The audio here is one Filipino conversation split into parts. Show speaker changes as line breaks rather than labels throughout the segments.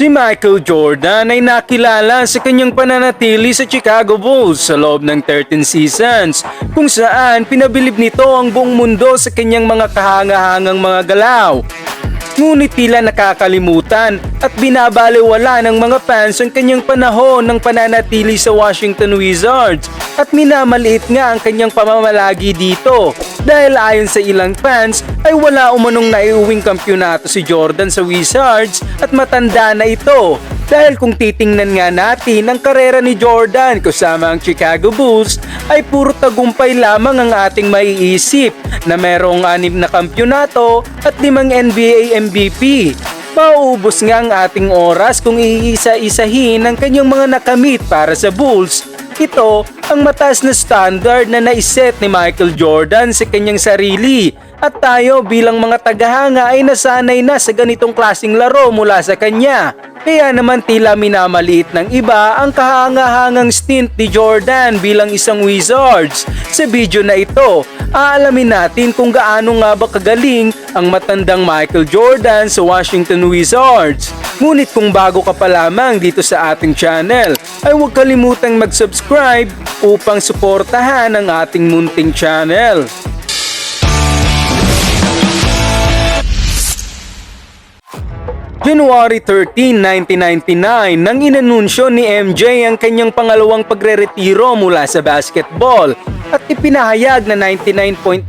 Si Michael Jordan ay nakilala sa kanyang pananatili sa Chicago Bulls sa loob ng 13 seasons kung saan pinabilib nito ang buong mundo sa kanyang mga kahangahangang mga galaw. Ngunit tila nakakalimutan at binabaliwala ng mga fans ang kanyang panahon ng pananatili sa Washington Wizards. At minamaliit nga ang kanyang pamamalagi dito. Dahil ayon sa ilang fans ay wala umanong naiuwing kampyonato si Jordan sa Wizards at matanda na ito. Dahil kung titingnan nga natin ang karera ni Jordan kasama ang Chicago Bulls ay puro tagumpay lamang ang ating maiisip na merong anim na kampyonato at limang NBA MVP. Mauubos nga ang ating oras kung iisa-isahin ang kanyang mga nakamit para sa Bulls. Ito ang mataas na standard na naiset ni Michael Jordan sa kanyang sarili at tayo bilang mga tagahanga ay nasanay na sa ganitong klasing laro mula sa kanya. Kaya naman tila minamaliit ng iba ang kahangahangang stint ni Jordan bilang isang Wizards. Sa video na ito, aalamin natin kung gaano nga ba kagaling ang matandang Michael Jordan sa Washington Wizards. Ngunit kung bago ka pa lamang dito sa ating channel, ay huwag kalimutang mag-subscribe upang suportahan ang ating munting channel. January 13, 1999 nang inanunsyo ni MJ ang kanyang pangalawang pagreretiro mula sa basketball at ipinahayag na 99.9%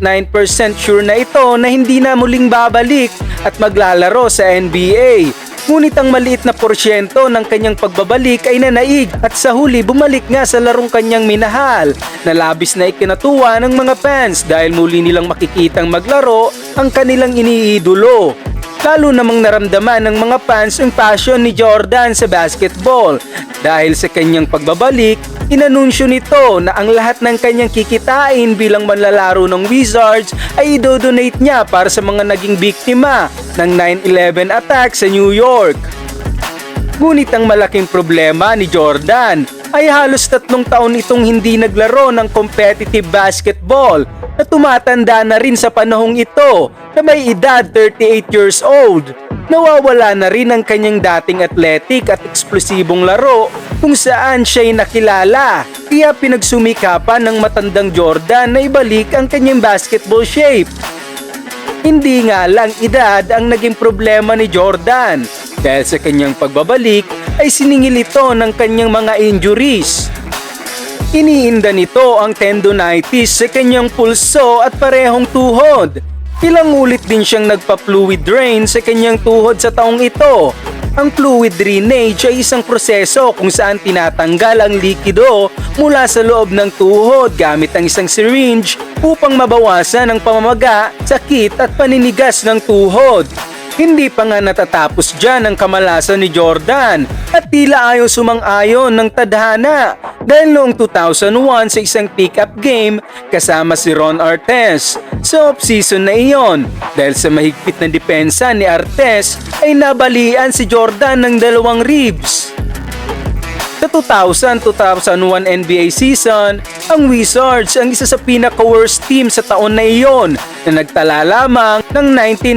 sure na ito na hindi na muling babalik at maglalaro sa NBA. Ngunit ang maliit na porsyento ng kanyang pagbabalik ay nanaig at sa huli bumalik nga sa larong kanyang minahal na labis na ikinatuwa ng mga fans dahil muli nilang makikitang maglaro ang kanilang iniidolo. Lalo namang naramdaman ng mga fans ang passion ni Jordan sa basketball. Dahil sa kanyang pagbabalik, inanunsyo nito na ang lahat ng kanyang kikitain bilang manlalaro ng Wizards ay idodonate niya para sa mga naging biktima ng 9-11 attack sa New York. Ngunit ang malaking problema ni Jordan ay halos tatlong taon itong hindi naglaro ng competitive basketball na tumatanda na rin sa panahong ito na may edad 38 years old. Nawawala na rin ang kanyang dating athletic at eksplosibong laro kung saan siya'y nakilala. Kaya pinagsumikapan ng matandang Jordan na ibalik ang kanyang basketball shape. Hindi nga lang edad ang naging problema ni Jordan dahil sa kanyang pagbabalik ay siningil ito ng kanyang mga injuries. Iniinda nito ang tendonitis sa kanyang pulso at parehong tuhod. Ilang ulit din siyang nagpa-fluid drain sa kanyang tuhod sa taong ito. Ang fluid drainage ay isang proseso kung saan tinatanggal ang likido mula sa loob ng tuhod gamit ang isang syringe upang mabawasan ang pamamaga, sakit at paninigas ng tuhod. Hindi pa nga natatapos dyan ang kamalasan ni Jordan at tila ayaw sumang-ayon ng tadhana dahil noong 2001 sa isang pick-up game kasama si Ron Artes sa off-season na iyon dahil sa mahigpit na depensa ni Artes ay nabalian si Jordan ng dalawang ribs. Sa 2000-2001 NBA season, ang Wizards ang isa sa pinaka-worst team sa taon na iyon na nagtala lamang ng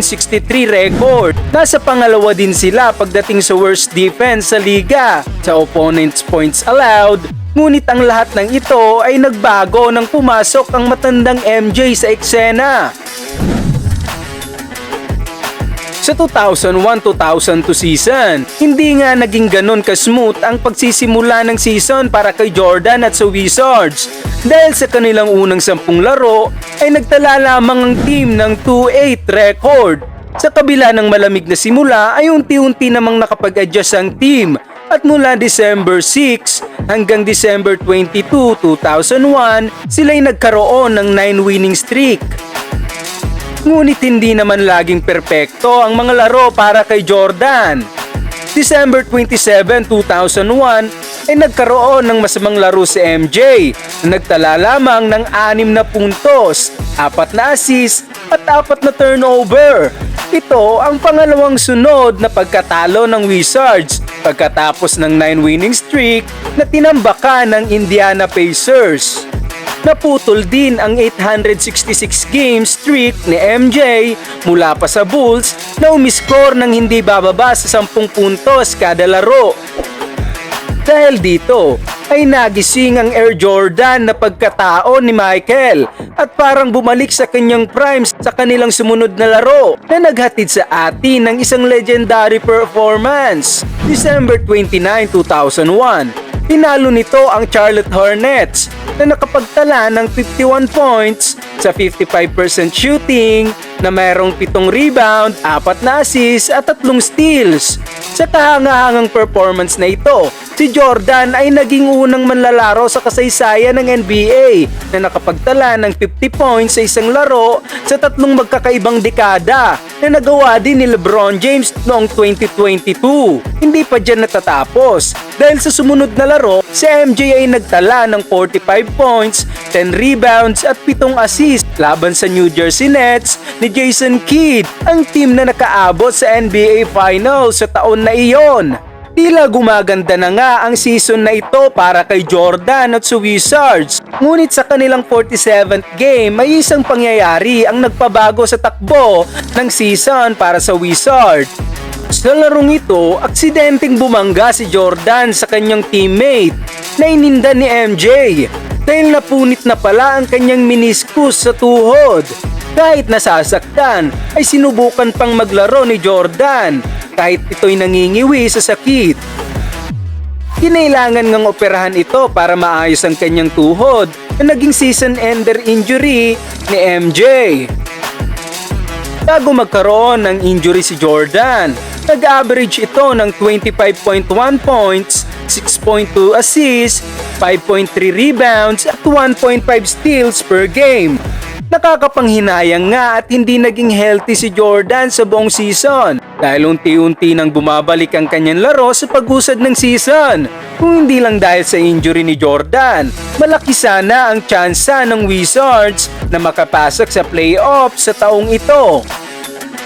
1963 record. Nasa pangalawa din sila pagdating sa worst defense sa liga sa opponent's points allowed Ngunit ang lahat ng ito ay nagbago nang pumasok ang matandang MJ sa eksena. Sa 2001-2002 season, hindi nga naging ganon ka-smooth ang pagsisimula ng season para kay Jordan at sa Wizards. Dahil sa kanilang unang sampung laro, ay nagtala lamang ang team ng 2-8 record. Sa kabila ng malamig na simula ay unti-unti namang nakapag-adjust ang team at mula December 6 hanggang December 22, 2001, sila'y nagkaroon ng 9 winning streak. Ngunit hindi naman laging perpekto ang mga laro para kay Jordan. December 27, 2001 ay nagkaroon ng masamang laro si MJ na nagtala lamang ng 6 na puntos, 4 na assist at 4 na turnover. Ito ang pangalawang sunod na pagkatalo ng Wizards pagkatapos ng 9 winning streak na tinambakan ng Indiana Pacers. Naputol din ang 866 game streak ni MJ mula pa sa Bulls na umiscore ng hindi bababa sa 10 puntos kada laro. Dahil dito ay nagising ang Air Jordan na pagkatao ni Michael at parang bumalik sa kanyang prime sa kanilang sumunod na laro na naghatid sa atin ng isang legendary performance. December 29, 2001, tinalo nito ang Charlotte Hornets na nakapagtala ng 51 points sa 55% shooting na mayroong 7 rebound, 4 na assist at 3 steals. Sa kahangahangang performance na ito, si Jordan ay naging unang manlalaro sa kasaysayan ng NBA na nakapagtala ng 50 points sa isang laro sa tatlong magkakaibang dekada na nagawa din ni LeBron James noong 2022. Hindi pa dyan natatapos dahil sa sumunod na laro, si MJ ay nagtala ng 45 points, 10 rebounds at 7 assists laban sa New Jersey Nets ni Jason Kidd, ang team na nakaabot sa NBA Finals sa taon na iyon. Tila gumaganda na nga ang season na ito para kay Jordan at sa Wizards. Ngunit sa kanilang 47th game ay isang pangyayari ang nagpabago sa takbo ng season para sa Wizards. Sa larong ito, aksidenteng bumangga si Jordan sa kanyang teammate na ininda ni MJ dahil napunit na pala ang kanyang meniscus sa tuhod. Kahit nasasaktan, ay sinubukan pang maglaro ni Jordan kahit ito'y nangingiwi sa sakit. Kinailangan ngang operahan ito para maayos ang kanyang tuhod na naging season ender injury ni MJ. Bago magkaroon ng injury si Jordan, nag-average ito ng 25.1 points, 6.2 assists, 5.3 rebounds at 1.5 steals per game. Nakakapanghinayang nga at hindi naging healthy si Jordan sa buong season dahil unti-unti nang bumabalik ang kanyang laro sa pag-usad ng season. Kung hindi lang dahil sa injury ni Jordan, malaki sana ang tsansa ng Wizards na makapasok sa playoff sa taong ito.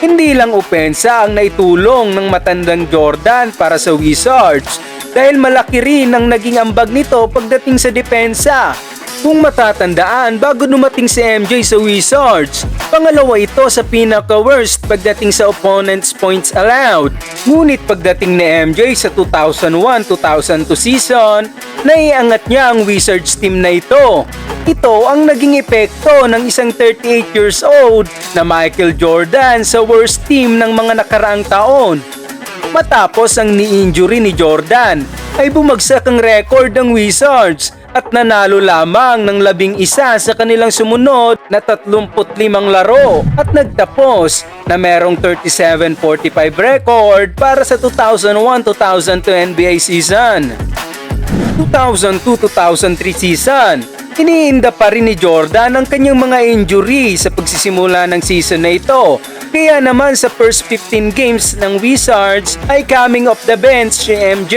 Hindi lang opensa ang naitulong ng matandang Jordan para sa Wizards dahil malaki rin ang naging ambag nito pagdating sa depensa. Kung matatandaan bago dumating si MJ sa Wizards, pangalawa ito sa pinaka-worst pagdating sa opponent's points allowed. Ngunit pagdating ni MJ sa 2001-2002 season, naiangat niya ang Wizards team na ito. Ito ang naging epekto ng isang 38 years old na Michael Jordan sa worst team ng mga nakaraang taon. Matapos ang ni-injury ni Jordan, ay bumagsak ang record ng Wizards at nanalo lamang ng labing isa sa kanilang sumunod na 35 laro at nagtapos na merong 37-45 record para sa 2001-2002 NBA season. 2002-2003 season, iniinda pa rin ni Jordan ang kanyang mga injury sa pagsisimula ng season na ito. Kaya naman sa first 15 games ng Wizards ay coming off the bench si MJ.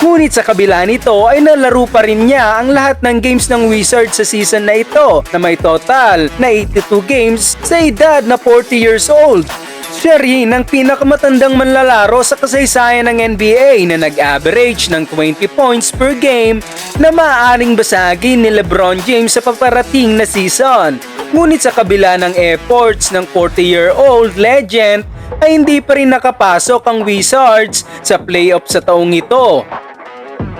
Ngunit sa kabila nito ay nalaro pa rin niya ang lahat ng games ng Wizards sa season na ito na may total na 82 games sa edad na 40 years old. Siya rin ang pinakamatandang manlalaro sa kasaysayan ng NBA na nag-average ng 20 points per game na maaaring basagin ni LeBron James sa paparating na season. Ngunit sa kabila ng efforts ng 40-year-old legend ay hindi pa rin nakapasok ang Wizards sa playoff sa taong ito.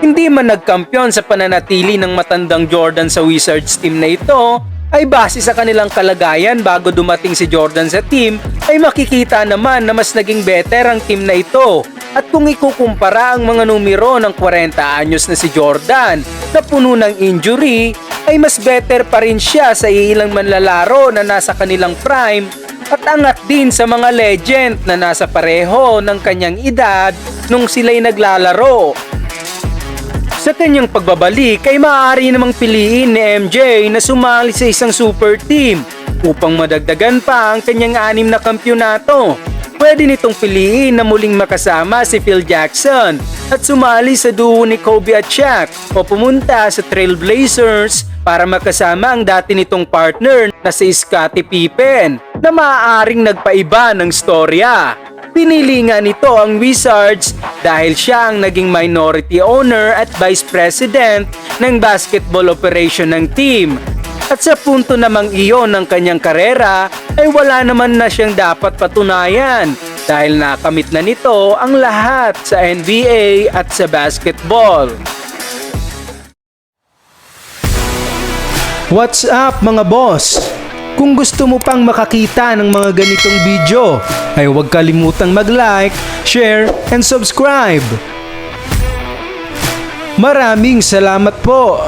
Hindi man nagkampiyon sa pananatili ng matandang Jordan sa Wizards team na ito, ay base sa kanilang kalagayan bago dumating si Jordan sa team, ay makikita naman na mas naging better ang team na ito. At kung ikukumpara ang mga numero ng 40 anyos na si Jordan na puno ng injury, ay mas better pa rin siya sa ilang manlalaro na nasa kanilang prime at angat din sa mga legend na nasa pareho ng kanyang edad nung sila'y naglalaro. Sa kanyang pagbabalik ay maaari namang piliin ni MJ na sumali sa isang super team upang madagdagan pa ang kanyang anim na kampyonato. Pwede nitong piliin na muling makasama si Phil Jackson at sumali sa duo ni Kobe at Shaq o pumunta sa Trailblazers para makasama ang dati nitong partner na si Scottie Pippen na maaaring nagpaiba ng storya. Pinili nga nito ang Wizards dahil siya ang naging minority owner at vice president ng basketball operation ng team. At sa punto namang iyon ng kanyang karera ay wala naman na siyang dapat patunayan dahil nakamit na nito ang lahat sa NBA at sa basketball. What's up mga boss? Kung gusto mo pang makakita ng mga ganitong video, ay huwag kalimutang mag-like, share, and subscribe. Maraming salamat po!